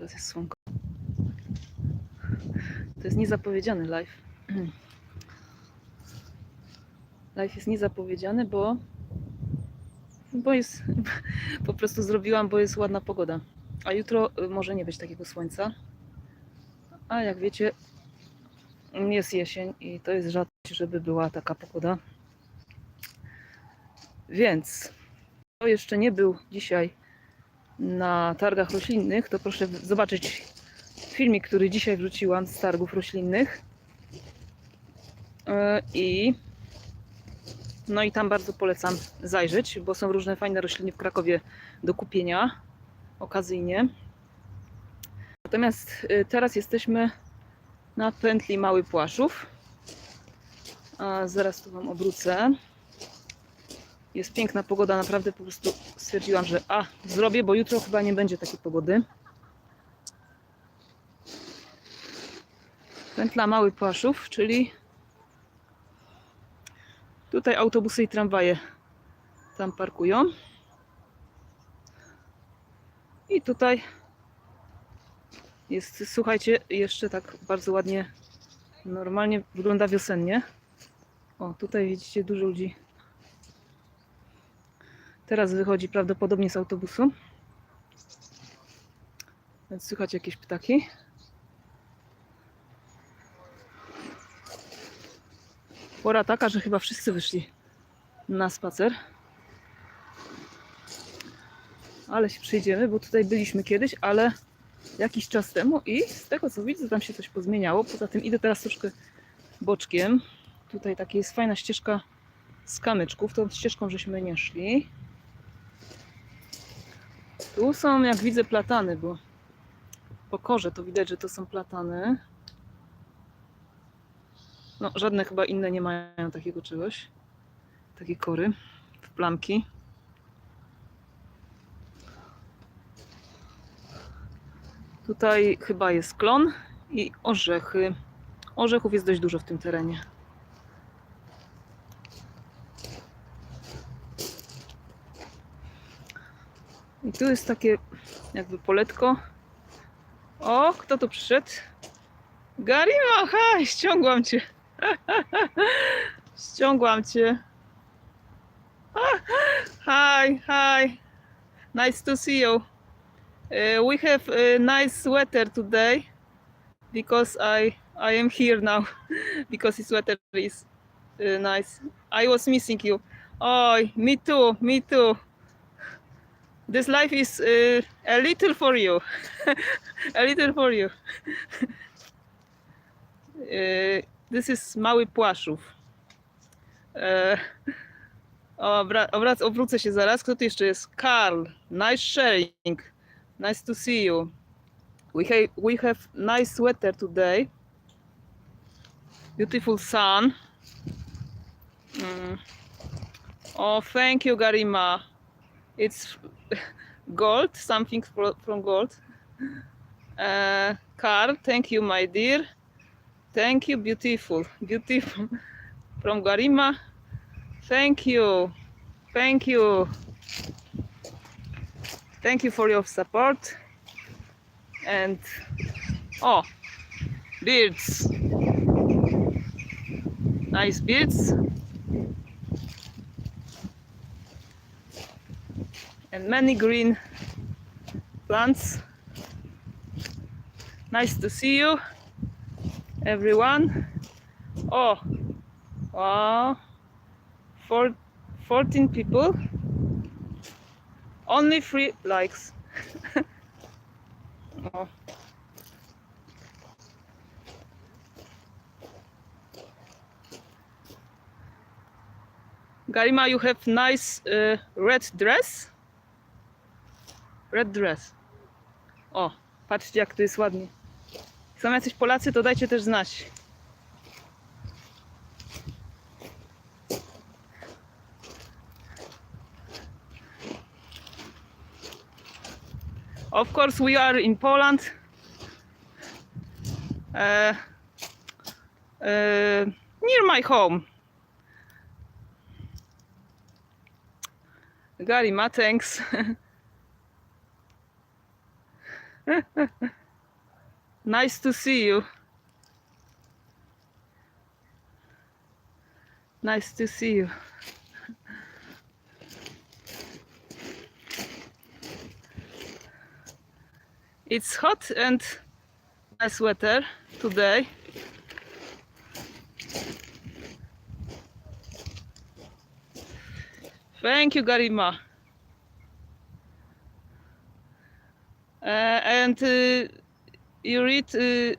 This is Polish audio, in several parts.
To jest słonko. To jest niezapowiedziany live. Live jest niezapowiedziany, bo bo jest po prostu zrobiłam, bo jest ładna pogoda. A jutro y, może nie być takiego słońca. A jak wiecie, jest jesień i to jest rzadkość, żeby była taka pogoda. Więc kto jeszcze nie był dzisiaj na targach roślinnych, to proszę zobaczyć filmik, który dzisiaj wrzuciłam z targów roślinnych. Yy, I no i tam bardzo polecam zajrzeć, bo są różne fajne rośliny w Krakowie do kupienia okazyjnie. Natomiast y, teraz jesteśmy na pętli Mały Płaszów. A zaraz tu Wam obrócę. Jest piękna pogoda, naprawdę po prostu stwierdziłam, że a, zrobię, bo jutro chyba nie będzie takiej pogody. Pętla Mały Płaszów, czyli tutaj autobusy i tramwaje tam parkują. I tutaj jest, słuchajcie, jeszcze tak bardzo ładnie, normalnie wygląda wiosennie. O, tutaj widzicie dużo ludzi. Teraz wychodzi prawdopodobnie z autobusu. Więc słychać jakieś ptaki. Pora taka, że chyba wszyscy wyszli na spacer. Ale się przyjdziemy, bo tutaj byliśmy kiedyś, ale jakiś czas temu i z tego co widzę, tam się coś pozmieniało. Poza tym idę teraz troszkę boczkiem. Tutaj taka jest fajna ścieżka z kamyczków. Tą ścieżką żeśmy nie szli. Tu są, jak widzę, platany, bo po korze to widać, że to są platany. No, żadne chyba inne nie mają takiego czegoś. Takie kory w plamki. Tutaj chyba jest klon i orzechy. Orzechów jest dość dużo w tym terenie. I tu jest takie jakby poletko. O, kto tu przyszedł? Garima, haj, ściągłam cię. ściągłam cię. Hi, hi. Nice to see you. Uh, we have a nice weather today because I I am here now because this weather is uh, nice. I was missing you. Oh, me too, me too. This life is uh, a little for you, a little for you. uh, this is Mały Płaszów. E, obra- obrac- obrócę się zaraz. Kto tu jeszcze jest? Karl. Nice sharing. Nice to see you. We have, we have nice weather today. Beautiful sun. Mm. Oh, thank you, Garima. It's gold, something fro- from gold. Uh, Carl, thank you, my dear. Thank you, beautiful, beautiful. From Garima, thank you, thank you. Thank you for your support. And oh, beards. Nice beards. And many green plants. Nice to see you, everyone. Oh, wow. Four, 14 people. Only three likes. oh. Garima, you have nice uh, red dress. Red dress. O, patrzcie jak to jest ładnie. Są jacyś Polacy, to dajcie też znać. Of course, we are in Poland. Uh, uh, near my home. Garima, thanks. nice to see you. Nice to see you. It's hot and nice weather today. Thank you, Garima. And uh, you read, uh,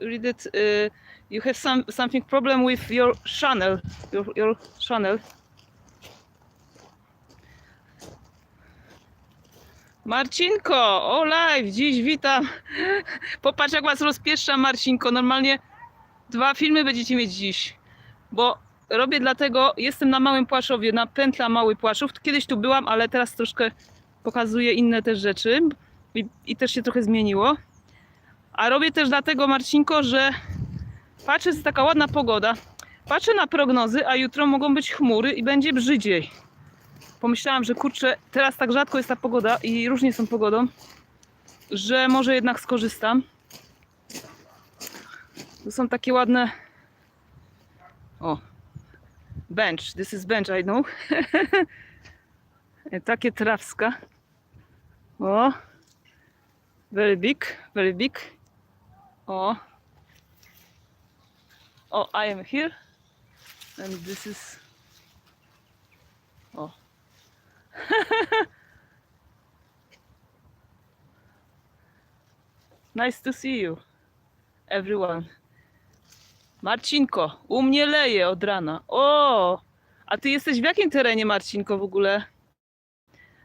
read it. Uh, you have some something problem with your channel, your your channel. Marcinko, o live, dziś witam. Popatrz jak was rozpieszczam Marcinko, normalnie dwa filmy będziecie mieć dziś, bo robię dlatego, jestem na Małym Płaszowie, na pętla Mały Płaszów, kiedyś tu byłam, ale teraz troszkę pokazuję inne też rzeczy i, i też się trochę zmieniło. A robię też dlatego Marcinko, że patrzę, jest taka ładna pogoda, patrzę na prognozy, a jutro mogą być chmury i będzie brzydziej pomyślałam, że kurczę, teraz tak rzadko jest ta pogoda i różnie są pogodą, że może jednak skorzystam. Tu są takie ładne. O, bench. This is bench, I know. takie trawska. O, very big, very big. O, o, I am here, and this is. O. nice to see you, everyone. Marcinko, u mnie leje od rana. O! A ty jesteś w jakim terenie, Marcinko, w ogóle?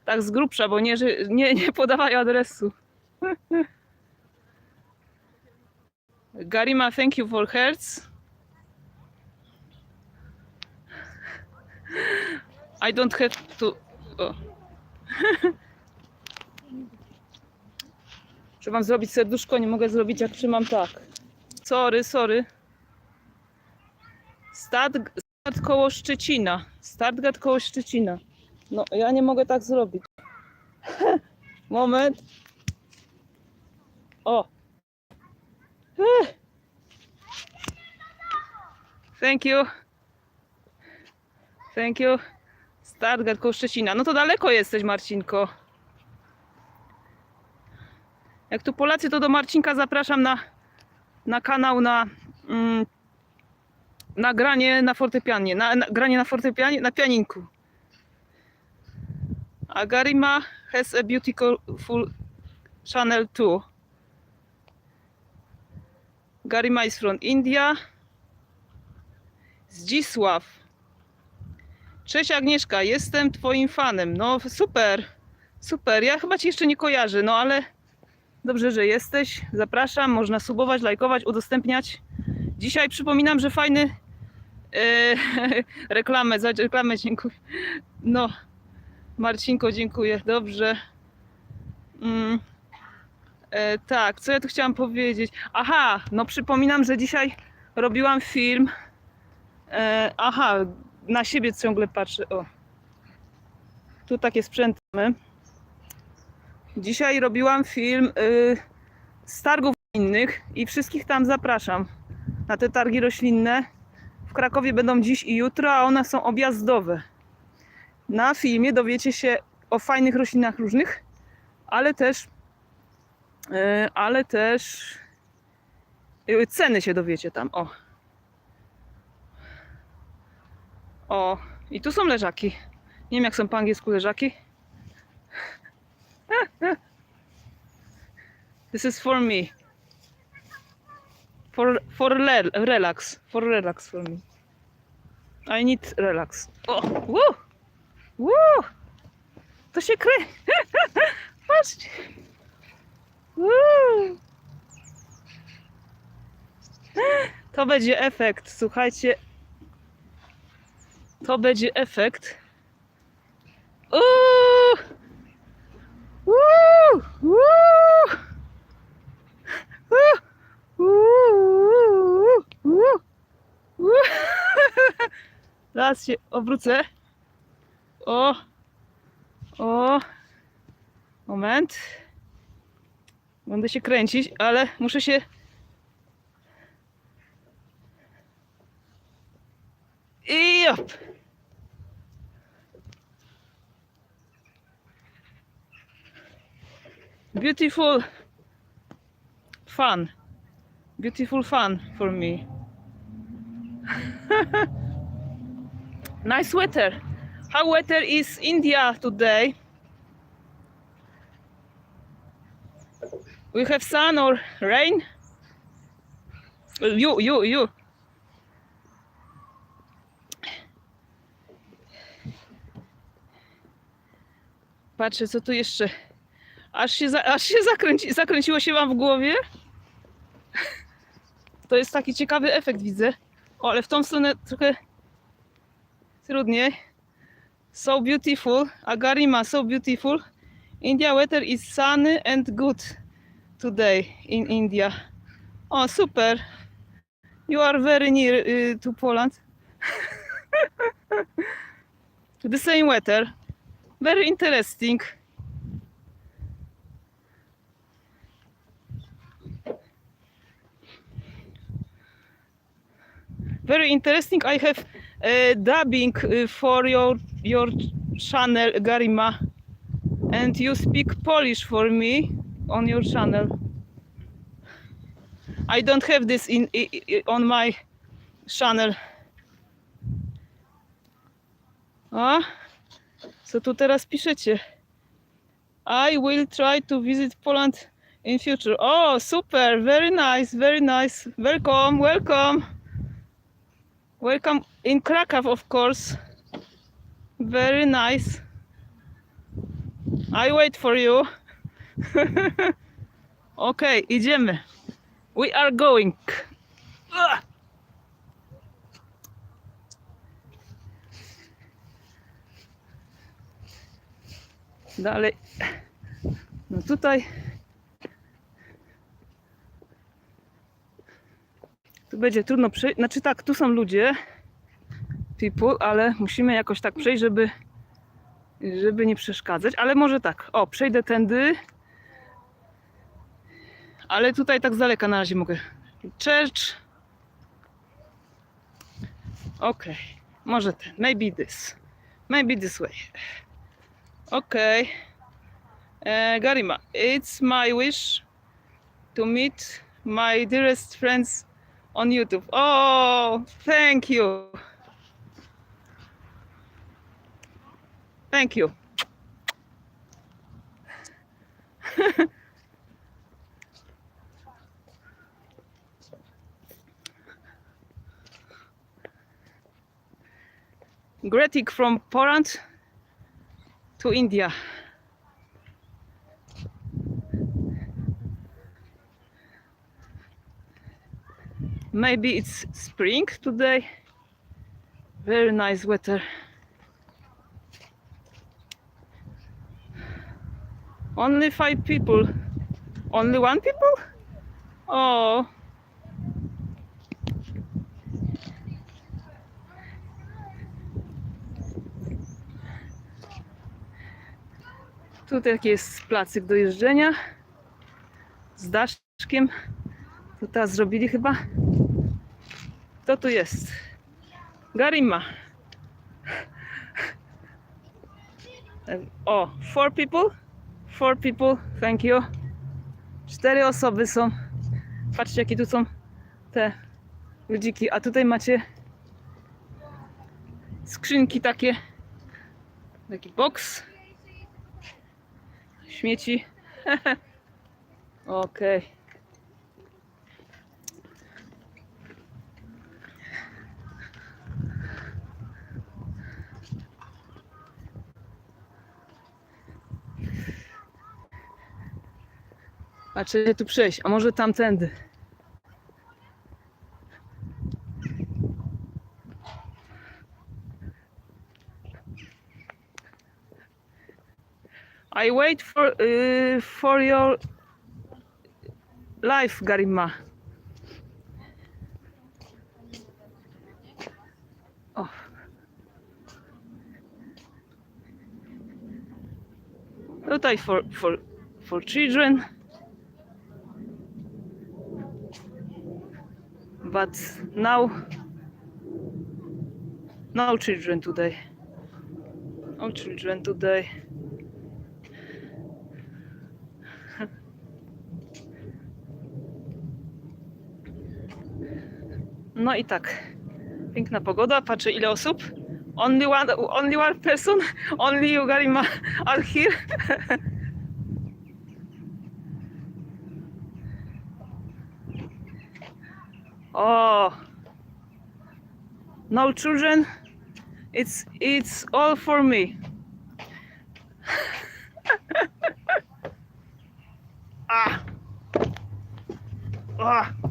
Tak z grubsza, bo nie, nie, nie podawaj adresu. Garima, thank you for hearts. I don't have to. O. Muszę wam zrobić serduszko, nie mogę zrobić jak trzymam tak. Sorry, sorry. Start, start koło Szczecina. Startgard koło Szczecina. No, ja nie mogę tak zrobić. Moment. O. Ech. Thank you. Thank you. Stargard koło Szczecina. No to daleko jesteś, Marcinko. Jak tu Polacy, to do Marcinka zapraszam na, na kanał na mm, na granie na fortepianie. Na, na granie na fortepianie, na pianinku. A Garima has a beautiful channel too. Garima is from India. Zdzisław. Cześć Agnieszka, jestem twoim fanem. No super, super. Ja chyba cię jeszcze nie kojarzę, no ale dobrze, że jesteś. Zapraszam, można subować, lajkować, udostępniać. Dzisiaj przypominam, że fajny e, reklamę, za reklamę dziękuję. No, Marcinko, dziękuję. Dobrze. Mm. E, tak, co ja tu chciałam powiedzieć? Aha, no przypominam, że dzisiaj robiłam film. E, aha, na siebie ciągle patrzę. O. Tu takie sprzęty. Dzisiaj robiłam film y, z targów innych i wszystkich tam zapraszam na te targi roślinne. W Krakowie będą dziś i jutro, a one są objazdowe. Na filmie dowiecie się o fajnych roślinach różnych, ale też ale też ceny się dowiecie tam. O. O, i tu są leżaki. Nie wiem jak są po angielsku leżaki. This is for me. For, for re- relax. For relax for me. I need relax. O, woo! Woo! To się kry. Patrzcie. To będzie efekt, słuchajcie. To będzie efekt. Uuu! Się obrócę. O! O! Moment. Będę się kręcić, ale muszę się. I op. Beautiful fun. Beautiful fun for me. nice weather. How weather is India today? We have sun or rain? You, you, you. Patrzę, co tu jeszcze. Aż się, za, aż się zakręci, zakręciło się wam w głowie. To jest taki ciekawy efekt, widzę. O, ale w tą stronę trochę trudniej. So beautiful. Agarima, so beautiful. India weather is sunny and good today in India. Oh, super. You are very near y, to Poland. The same weather. Very interesting. Very interesting. I have uh, dubbing uh, for your your channel, Garima, and you speak Polish for me on your channel. I don't have this in i- i- on my channel. A? Co tu teraz piszecie? I will try to visit Poland in future. Oh, super, very nice, very nice. Welcome, welcome. Welcome in Krakow, of course. Very nice. I wait for you. okay, idziemy. We are going. Dalej. No tutaj. Tu będzie trudno przejść. Znaczy tak, tu są ludzie. People, ale musimy jakoś tak przejść, żeby żeby nie przeszkadzać, ale może tak. O, przejdę tędy. Ale tutaj tak z daleka na razie mogę. Church. Okay. Może ten. Maybe this. Maybe this way. Okay. Uh, Garima, it's my wish to meet my dearest friends on YouTube. Oh, thank you. Thank you. Greeting from Poland to India. Maybe it's spring today. Very nice weather. Only five people. Only one people? Oh. Tu taki jest placyk do jeżdżenia z daszkiem. To teraz zrobili chyba. Kto tu jest? Garima. O, four people? Four people, thank you. Cztery osoby są. Patrzcie, jakie tu są te ludziki. A tutaj macie skrzynki takie. Taki boks. Śmieci. Okej. A czy tu przejść? A może tamtędy? I wait for uh, for your life, Garima. Oh. Tutaj for, for, for children. But now, no children today. No children today. No i tak. Piękna pogoda. Patrzę ile osób. Only one, only one person. Only you Garima are here. oh. No children. It's it's all for me. ah. Ah.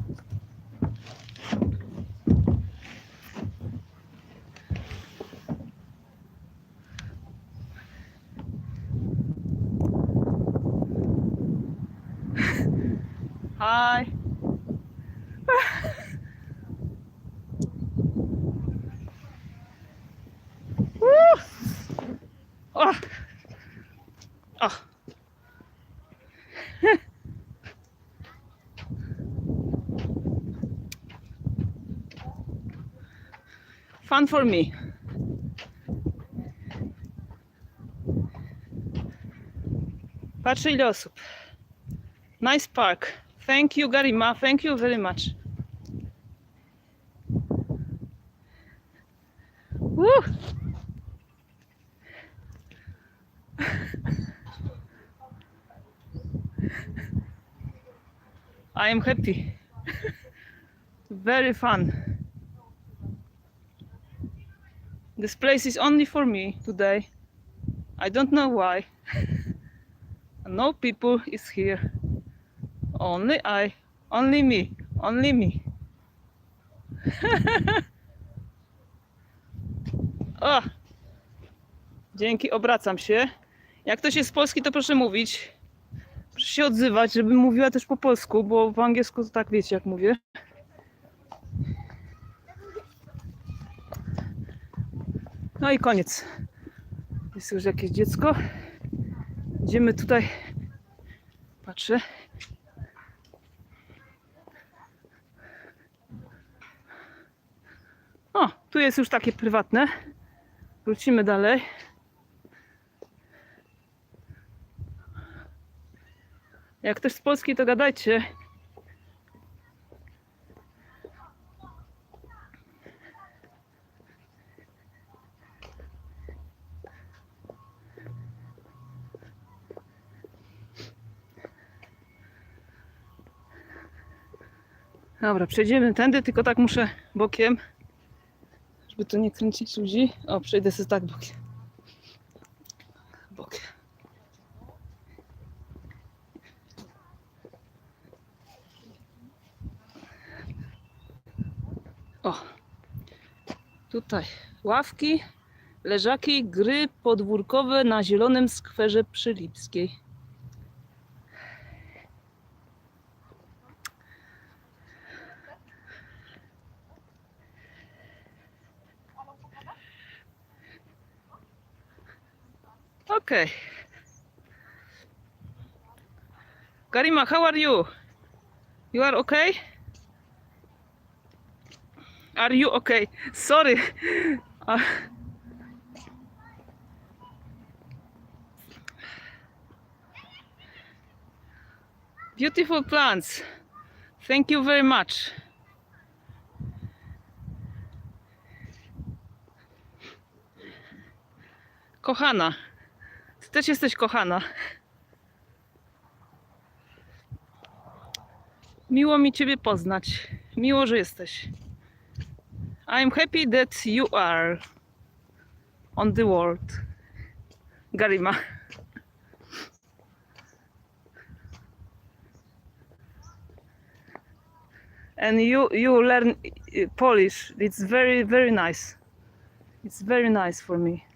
Hi. Woo! Oh. Oh. Fun for me. Patrzę ile osób. Nice park. Thank you, Garima. Thank you very much. Woo! I am happy. very fun. This place is only for me today. I don't know why. no people is here. Only I, only me, only me. o! Dzięki, obracam się. Jak ktoś jest z Polski, to proszę mówić. Proszę się odzywać, żebym mówiła też po polsku, bo w angielsku to tak wiecie, jak mówię. No i koniec. Jest już jakieś dziecko. Idziemy tutaj. Patrzę. O, tu jest już takie prywatne. Wrócimy dalej. Jak ktoś z Polski, to gadajcie. Dobra, przejdziemy tędy, tylko tak muszę bokiem, żeby tu nie kręcić ludzi. O, przejdę sobie tak bokiem. Bokiem. O, tutaj ławki, leżaki, gry podwórkowe na zielonym skwerze przy Lipskiej. Okay. Karima, how are you? You are okay? Are you okay? Sorry. Uh, beautiful plants. Thank you very much. Kochana, też jesteś kochana. Miło mi Ciebie poznać. Miło, że jesteś. I'm happy that you are on the world. Garima. And you you learn Polish. It's very very nice. It's very nice for me.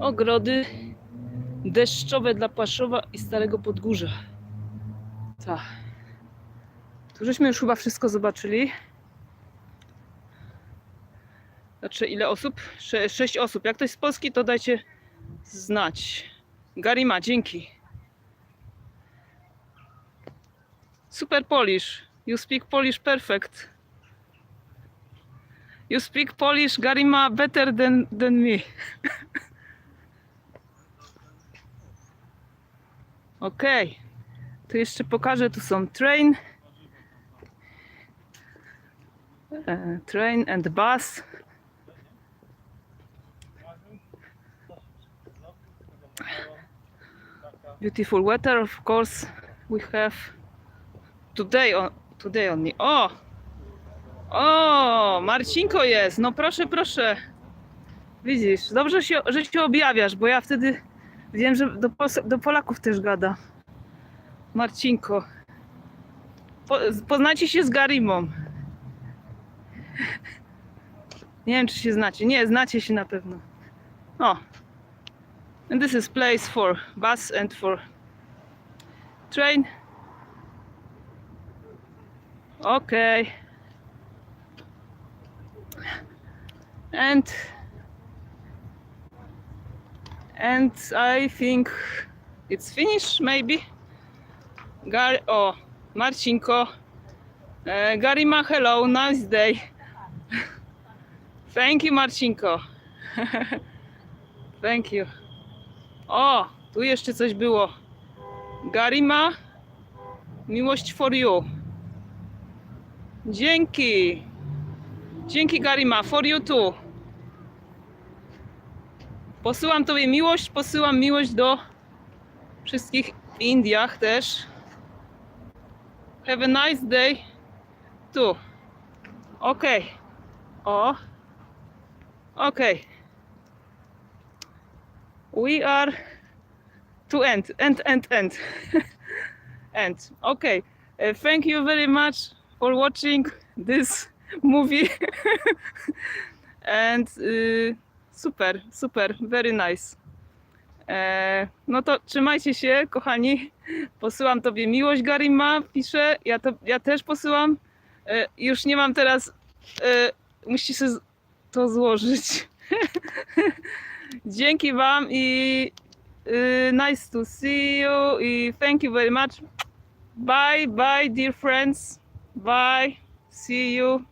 Ogrody deszczowe dla Płaszowa i Starego Podgórza. Tak. Tu żeśmy już chyba wszystko zobaczyli. Znaczy ile osób? Sze sześć osób. Jak ktoś z Polski, to dajcie znać. Garima, dzięki. Super Polish. You speak Polish perfect. You speak Polish, Garima, better than, than me. Okej. Tu jeszcze pokażę, tu są train. E, train and bus. Beautiful weather, of course. We have today on today only. O! O! Marcinko jest! No proszę, proszę. Widzisz, dobrze, się, że się objawiasz, bo ja wtedy wiem, że do, Pols- do Polaków też gada. Marcinko. Po, poznacie się z Garimą. Nie wiem, czy się znacie. Nie, znacie się na pewno. O. And this is place for bus and for train. Okay. And and I think it's finished maybe. Gar o, Marcinko. Uh, Garima, hello, nice day. Thank you, Marcinko. Thank you. O, tu jeszcze coś było. Garima, miłość for you. Dzięki. Dzięki, Garima, for you too. Posyłam Tobie miłość, posyłam miłość do wszystkich w Indiach też. Have a nice day too. Okay. O. Okay. We are to end, end, end, end. end. Okay. Uh, thank you very much for watching this movie. and y, super, super, very nice. E, no to trzymajcie się, kochani. Posyłam tobie miłość, Garima, pisze. Ja, to, ja też posyłam. E, już nie mam teraz. E, sobie z- to złożyć. Dzięki Wam i y, nice to see you i thank you very much. Bye, bye, dear friends. Bye. See you.